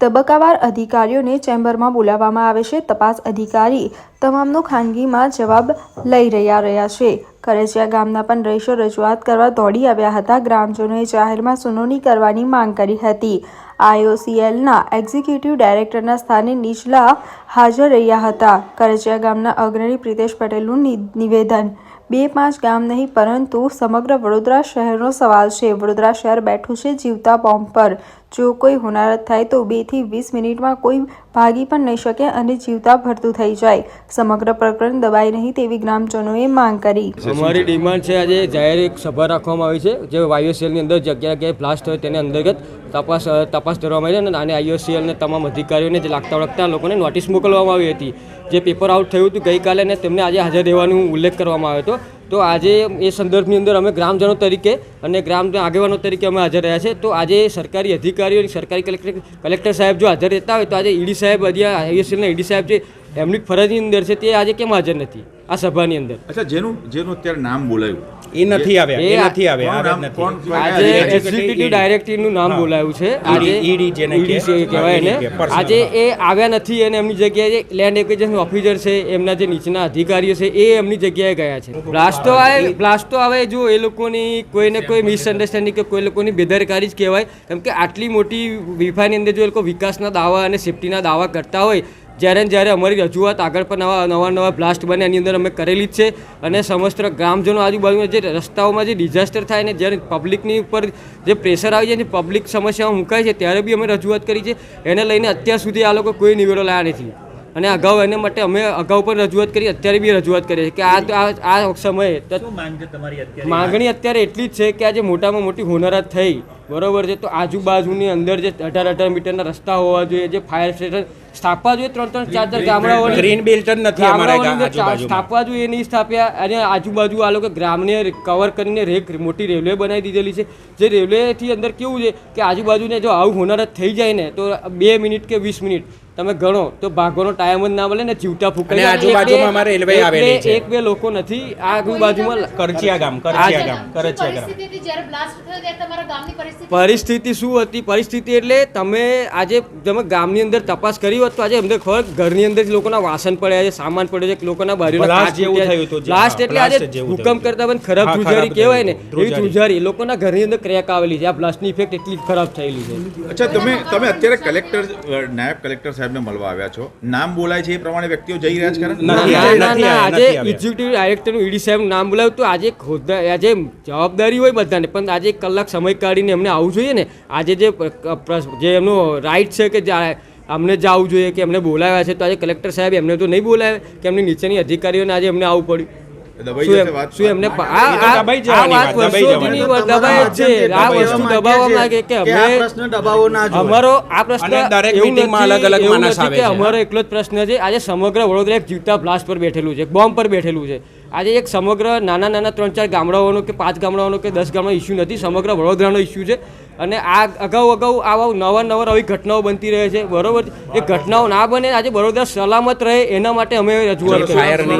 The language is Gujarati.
તબક્કાવાર અધિકારીઓને ચેમ્બરમાં બોલાવવામાં આવે છે. તપાસ અધિકારી તમામનો ખાનગીમાં જવાબ લઈ રહ્યા રહ્યા છે. કરજિયા ગામના પણ રહીશો રજૂઆત કરવા દોડી આવ્યા હતા. ગ્રામજનોએ જાહેરમાં સુનાવણી કરવાની માંગ કરી હતી. આઈઓસીએલના એક્ઝિક્યુટિવ ડાયરેક્ટરના સ્થાને નીચલા હાજર રહ્યા હતા. કરજિયા ગામના અગ્રણી પ્રિતેશ પટેલનું નિવેદન બે પાંચ ગામ નહીં, પરંતુ સમગ્ર વડોદરા શહેરનો સવાલ છે. વડોદરા શહેર બેઠું છે જીવતા બોમ્બ પર. જો કોઈ હોનારત થાય તો બેથી વીસ મિનિટમાં કોઈ ભાગી પણ નહીં શકે અને જીવતા ભરતું થઈ જાય. સમગ્ર પ્રકરણ દબાઈ નહીં તેવી ગ્રામજનોએ માંગ કરી. અમારી ડિમાન્ડ છે આજે જાહેર એક સભા રાખવામાં આવી છે જે વાયુસીએલની અંદર જગ્યા જગ્યાએ બ્લાસ્ટ હોય તેને અંતર્ગત તપાસ તપાસ કરવામાં આવી છે અને આઈઓસીએલને તમામ અધિકારીઓને જે લાગતા વળગતા લોકોને નોટિસ મોકલવામાં આવી હતી. જે પેપર આઉટ થયું હતું ગઈકાલે અને તેમને આજે હાજર રહેવાનું ઉલ્લેખ કરવામાં આવ્યો હતો. તો આજે એ સંદર્ભની અંદર અમે ગ્રામજનો તરીકે અને ગ્રામ આગેવાનો તરીકે અમે હાજર રહ્યા છે. તો આજે સરકારી અધિકારીઓ અને સરકારી કલેક્ટર કલેક્ટર સાહેબ જો હાજર રહેતા હોય તો આજે ઈડી સાહેબ અહીંયા આઈઓસીએલના ઈડી સાહેબ જે એમની ફરજની અંદર છે તે આજે કેમ હાજર નથી આ સભાની અંદર? અચ્છા, જેનું જેનું અત્યારે નામ બોલાયું. એ નથી આવ્યા એ નથી આવ્યા કોણ- નથી. આજે એક્ઝિક્યુટિવ ડાયરેક્ટરનું નામ બોલાયું છે. આજે ઈડી જેને કહેવાય એને. આજે એ આવ્યા નથી અને એમની જગ્યાએ લેન્ડ એક્વિઝિશન ઓફિસર છે એમના જે નીચેના અધિકારીઓ છે એ એમની જગ્યાએ ગયા છે. બ્લાસ્ટો આવે બ્લાસ્ટો આવે જો એ લોકોની કોઈને કોઈ મિસઅન્ડરસ્ટેન્ડિંગ કે કોઈ લોકોની બેદરકારી જ કહેવાય. કેમ કે આટલી મોટી વિફાની અંદર જો એ લોકો વિકાસના દાવા અને સેફટીના દાવા કરતા હોય જ્યારે જ્યારે અમારી રજૂઆત આગળ પણ નવા નવા નવા બ્લાસ્ટ બને, એની અંદર અમે કરેલી જ છે. અને સમસ્ત ગ્રામજનો આજુબાજુમાં જે રસ્તાઓમાં જે ડિઝાસ્ટર થાય ને જ્યારે પબ્લિકની ઉપર જે પ્રેશર આવી જાય ને પબ્લિક સમસ્યાઓ મુકાય છે, ત્યારે બી અમે રજૂઆત કરી છે. એને લઈને અત્યાર સુધી આ લોકો કોઈ નિવેડો લાયા નથી. અને અગાઉ એને માટે અમે અગાઉ પણ રજૂઆત કરી અત્યારે બી રજૂઆત કરીએ છીએ કે આ આ સમયે માંગણી અત્યારે એટલી જ છે કે આજે મોટામાં મોટી હોનારત થઈ. બરોબર છે? તો આજુબાજુની અંદર જે અઢાર અઢાર મીટરના રસ્તા હોવા જોઈએ જે ફાયર સ્ટેશન સ્થાપવા જોઈએ ત્રણ ત્રણ ચાર ચાર ગામડાઓની ગ્રીન બેલ્ટ નથી અમારા સ્થાપવા જોઈએ એ નહીં સ્થાપ્યા. અને આજુબાજુ આ લોકો ગ્રામને કવર કરીને રેક મોટી રેલવે બનાવી દીધેલી છે. જે રેલવેથી અંદર કેવું છે કે આજુબાજુને જો આવું હોનારત થઈ જાય ને તો બે મિનિટ કે વીસ મિનિટ તમે ગણો તો ભાગોનો ટાઈમ જ ના મળે ને જીવતા ફૂકાઈ આજુબાજુમાં અમારે રેલવે આવેલી છે. એક બે લોકો નથી આ આજુબાજુમાં કરચિયા ગામ કરચિયા ગામ કરચિયા ગામ. પરિસ્થિતિ હતી જ્યારે બ્લાસ્ટ થયો ત્યારે તમારા ગામની પરિસ્થિતિ પરિસ્થિતિ શું હતી? પરિસ્થિતિ એટલે તમે આજે તમે ગામની અંદર તપાસ કરી હોત તો આજે અમને ખબર ઘરની અંદર જ લોકોના વાસણ પડ્યા છે સામાન પડ્યો છે લોકોના બારીઓના Blast કાચ જેવું હા, એટલે આજે ભૂકંપ કરતા પણ ખરાબ ધ્રુજારી કહેવાય ને. એવી ધ્રુજારી લોકોના ઘરની અંદર ક્રેક આવેલી છે. આ બ્લાસ્ટની ઇફેક્ટ એટલી ખરાબ થયેલી છે. અચ્છા તમે તમે અત્યારે કલેક્ટર નાયબ કલેક્ટર સાહેબને મળવા આવ્યા છો. નામ બોલાય છે એ પ્રમાણે વ્યક્તિઓ જઈ રહ્યા છે ખરા? આજે એક્ઝિક્યુટિવ ડાયરેક્ટરનું ઈડી સાહેબ નામ બોલાવ્યું તો આજે એક આજે જવાબદારી હોય બધાને પણ આજે એક કલાક સમય કાઢીને એમને આવવું જોઈએ ને. આજે જે જે એમનો રાઈટ છે કે અમને જવું જોઈએ કે એમને બોલાવ્યા છે તો આજે કલેક્ટર સાહેબ એમને તો નહીં બોલાવ્યા કે એમની નીચેની અધિકારીઓને આજે એમને આવવું પડ્યું. એમને આ એ તો આ- દબાઈ આ જવાની વાત વાત, દબાઈ વર્ષો જૂની જવાની. દબાઈ જ છે. આ વસ્તુ દબાવવા માંગે કે કે અમે પ્રશ્ન દબાવો ના અમારો આ પ્રશ્ન દરેક એવું અલગ અલગ એવું આવે છે. અમારો એકલો જ પ્રશ્ન છે. આજે સમગ્ર વડોદરા એક જીવતા બ્લાસ્ટ પર બેઠેલું છે બોમ્બ પર બેઠેલું છે. આજે એક સમગ્ર નાના નાના ત્રણ ચાર ગામડાઓનો કે પાંચ ગામડાઓનો કે દસ ગામડાનો ઇસ્યુ નથી સમગ્ર વડોદરાનો ઇસ્યુ છે. અને આ અગાઉ અગાઉ આવા નવા નવા આવી ઘટનાઓ બનતી રહે છે. બરોબર? એ ઘટનાઓ ના બને આજે વડોદરા સલામત રહે એના માટે અમે રજૂઆત